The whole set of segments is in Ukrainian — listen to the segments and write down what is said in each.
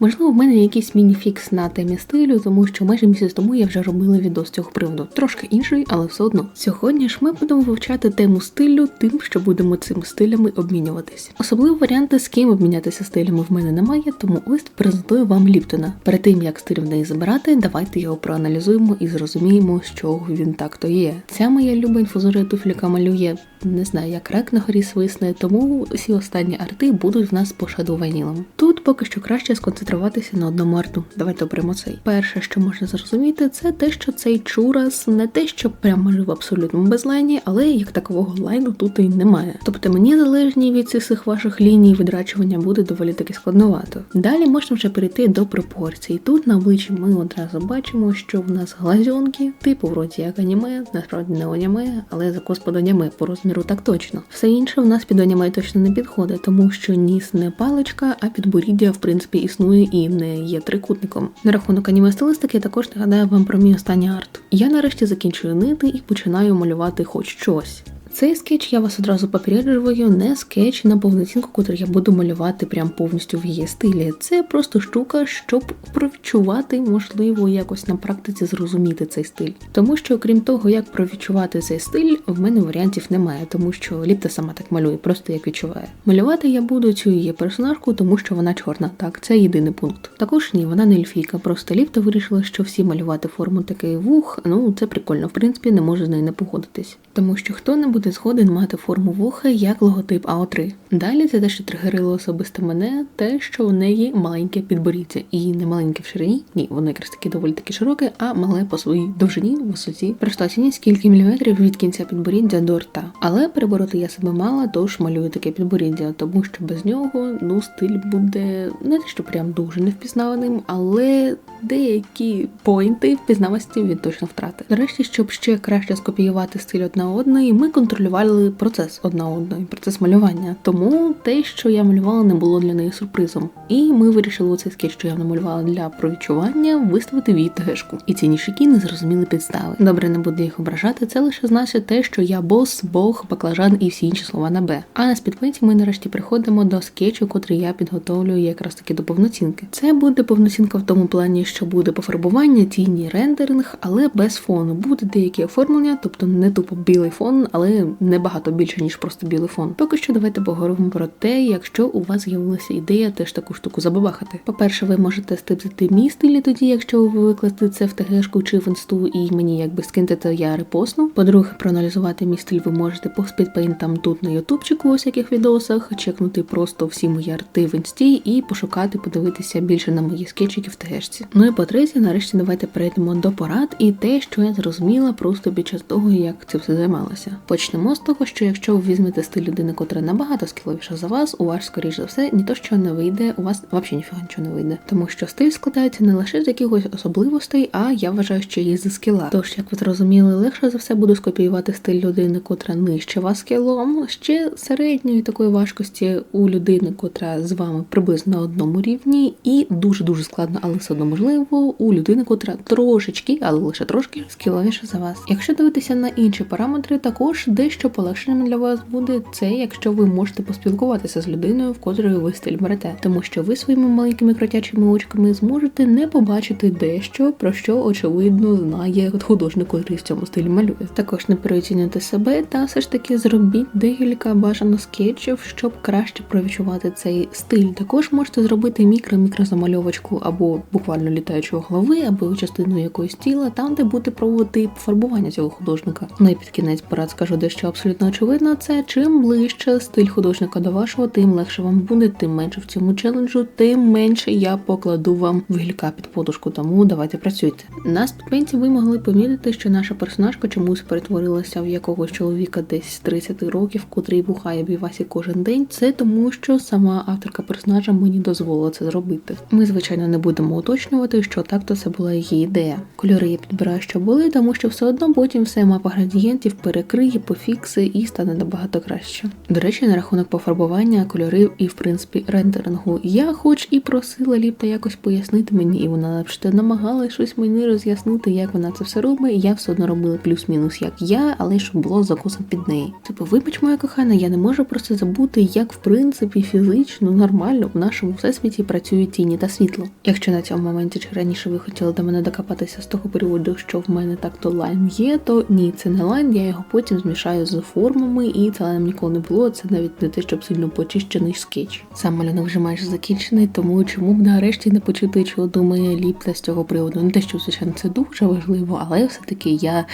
Можливо, в мене якийсь міні-фікс на темі стилю, тому що майже місяць тому я вже робила відео з цього приводу. Трошки інший, але все одно. Сьогодні ж ми будемо вивчати тему стилю, тим, що будемо цими стилями обмінюватись. Особливо варіанти, з ким обмінятися стилями в мене немає, тому ось презентую вам Ліптона. Перед тим як стиль в неї забирати, давайте його проаналізуємо і зрозуміємо, з чого він так то є. Ця моя люба інфузорія туфліка малює не знаю, як рак на горі свисне, тому всі останні арти будуть в нас по Shadow Vanilla. Тут поки що краще сконцентруватися на одному арту. Давайте оберемо цей. Перше, що можна зрозуміти, це те, що цей чурас не те, що прям малює в абсолютному безлайні, але як такового лайну тут і немає. Тобто мені залежні від цих ваших ліній відрачування буде доволі таки складновато. Далі можна вже перейти до пропорцій. Тут на обличчі ми одразу бачимо, що в нас глазьонки, типу вроді як аніме, насправді не аніме, але за господу аніме по розміру так точно. Все інше в нас під аніме точно не підходить, тому що ніс не паличка, а підборіддя в принципі існує і не є трикутником. На рахунок аніме стилистики також нагадаю вам про мій останній арт. Я нарешті закінчую нити і починаю малювати хоч щось. Цей скетч я вас одразу попереджую, не скетч на повноцінку, котрий я буду малювати прям повністю в її стилі. Це просто штука, щоб провідчувати, можливо, якось на практиці зрозуміти цей стиль. Тому що, крім того, як провідчувати цей стиль, в мене варіантів немає, тому що Ліпта сама так малює, просто як відчуває. Малювати я буду цю її персонажку, тому що вона чорна. Так, це єдиний пункт. Також ні, вона не ельфійка. Просто Ліпта вирішила, що всі малювати форму такий вух. Ну це прикольно. В принципі, не можу з нею не погодитись. Тому що хто не буде згоден мати форму вуха як логотип АО3. Далі це те, що тригерило особисто мене, те, що в неї маленьке підборіддя. І не маленьке в ширині. Ні, воно якраз таки доволі таки широке, а мале по своїй довжині, висоті. Просто оцініть скільки міліметрів від кінця підборіддя до рта. Але перебороти я себе мала, тож малюю таке підборіддя, тому що без нього ну стиль буде не те, що прям дуже невпізнаваним, але деякі поінти впізнавості він точно втратить. Нарешті, щоб ще краще скопіювати стиль одна одної, ми контролювали процес одна одної, процес малювання. Тому те, що я малювала, не було для неї сюрпризом. І ми вирішили у цей скетч, що я намалювала для провідчування, виставити в її тегешку. І ці нішики не зрозуміли підстави. Добре, не буду їх ображати. Це лише значить те, що я бос, бог, баклажан і всі інші слова на Б. А на спідпинці ми нарешті приходимо до скетчу, котрий я підготовлюю якраз таки до повноцінки. Це буде повноцінка в тому плані, що буде пофарбування, тіні, рендеринг, але без фону. Буде деякі оформлення, тобто не тупо білий фон, але небагато більше ніж просто білий фон. Поки що давайте поговоримо про те, якщо у вас з'явилася ідея теж таку штуку забабахати. По-перше, ви можете стипзити мій стилі тоді, якщо ви викласти це в ТГшку чи в інсту, і мені якби скиньте, то я репостну. По-друге, проаналізувати мій стиль ви можете по спідпейнтам тут на ютубчику, у всяких відосах, чекнути просто всі мої арти в інсті і пошукати, подивитися більше на мої скетчики в ТГшці. Ну і по-третє, нарешті давайте перейдемо до порад і те, що я зрозуміла просто під час того, як це все займалося. Почнемо з того, що якщо ви візьмете стиль людини, котра набагато скіловіша за вас, у вас, скоріш за все, ні то що не вийде, у вас взагалі ніфіга нічого не вийде. Тому що стиль складається не лише з якихось особливостей, а я вважаю, що і з скіла. Тож, як ви зрозуміли, легше за все буду скопіювати стиль людини, котра нижче вас скілом, ще середньої такої важкості у людини, котра з вами приблизно на одному рівні, і дуже дуже складно, але все одно можливо, у людини, котра трошечки, але лише трошки скіловіша за вас. Якщо дивитися на інші параметри, також дещо полегшенням для вас буде це, якщо ви можете поспілкуватися з людиною, в котрої ви стиль берете, тому що ви своїми маленькими кротячими очками зможете не побачити дещо, про що очевидно знає художник, котрий в цьому стилі малює. Також не переоцінюйте себе та все ж таки зробіть декілька бажано скетчів, щоб краще провідчувати цей стиль. Також можете зробити мікро-мікрозамальовочку або буквально літаючого голови, або частину якоїсь тіла, там, де буде пробувати фарбування цього художника. Ну і під кінець порад скажу дещо абсолютно очевидно. Це чим ближче стиль художника до вашого, тим легше вам буде, тим менше в цьому челенджу, тим менше я покладу вам вигілька під подушку. Тому давайте працюйте. На спідпенці ви могли помітити, що наша персонажка чомусь перетворилася в якогось чоловіка десь з 30 років, котрий бухає бівасі кожен день. Це тому, що сама авторка персонажа мені дозволила це зробити. Ми, звичайно, не будемо уточнювати, що так-то це була її ідея. Кольори я підбираю, що були, тому що все одно потім все мапа градієнтів перекриє пофікси і стане набагато краще. До речі, на рахунок пофарбування, кольорів і в принципі рендерингу. Я хоч і просила Ліпта якось пояснити мені, і вона наче намагалась щось мені роз'яснити, як вона це все робить. Я все одно робила плюс-мінус, як я, але щоб було закусом під неї. Типу, вибач, моя кохана, я не можу просто забути, як в принципі фізично нормально в нашому всесвіті працюють тіні та світло. Якщо на цьому моменті чи раніше ви хотіли до мене докопатися з того періоду, що в мене так то лайн є, то ні, це не лайн, я його потім змішаю з формами, і це лайном ніколи не було. Це навіть не те, щоб сильно почищений скетч. Сам малюнок вже майже закінчений, тому чому б нарешті не почути, що думає Ліпта з цього приводу. Не те, що звичайно це дуже важливо, але все-таки я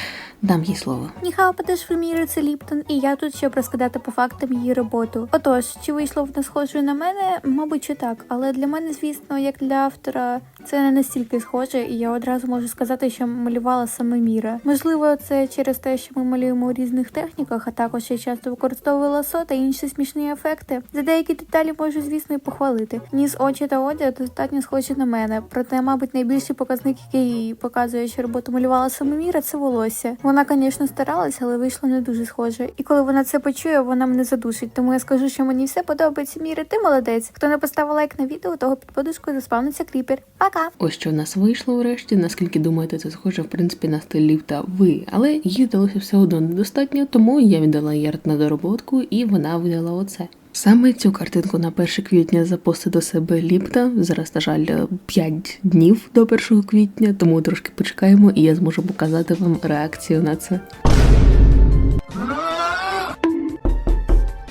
дам їй слово. Ніхао Патешвеміри це Ліптон, і я тут щоб розказати по фактам її роботу. Отож, чи вийшло вона схожою на мене? Мабуть, що так. Але для мене, звісно, як для автора, це не настільки схоже, і я одразу можу сказати, що малювала саме Міра. Можливо, це через те, що ми малюємо у різних техніках, а також я часто використовую ласо та інші смішні ефекти. За деякі деталі можу, звісно, і похвалити. Ніс, очі та одяг достатньо схожі на мене. Проте, мабуть, найбільший показник, який показує, що роботу малювала саме Міра, це волосся. Вона, звісно, старалась, але вийшло не дуже схоже. І коли вона це почує, вона мене задушить. Тому я скажу, що мені все подобається. Міра, ти молодець. Хто не поставив лайк на відео, того під подушкою заспавниться кріпер. Пока! Ось що в нас вийшло врешті. Наскільки думаєте, це схоже в принципі на стиль ліфта ви, але їй вдалося все одно недостатньо, тому я віддала арт на дороботку, і вона видала оце. Саме цю картинку на 1 квітня запостив до себе ліпта. Зараз, на жаль, 5 днів до 1 квітня, тому трошки почекаємо, і я зможу показати вам реакцію на це.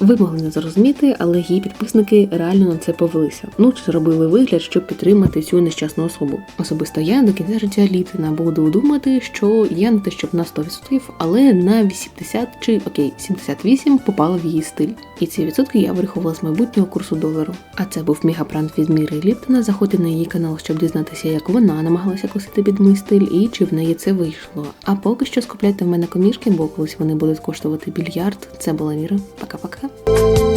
Ви могли не зрозуміти, але її підписники реально на це повелися. Ну чи зробили вигляд, щоб підтримати цю нещасну особу. Особисто я до кінця життя Літина буду думати, що я не те, щоб на 100%, але на 80 чи окей, 78 попала в її стиль. І ці відсотки я вирахувала з майбутнього курсу долару. А це був мегапранк від Міри Ліптона. Заходьте на її канал, щоб дізнатися, як вона намагалася косити під мій стиль і чи в неї це вийшло. А поки що скупляйте в мене комішки, бо колись вони будуть коштувати більярд. Це була Міра. Пока-пока. Thank you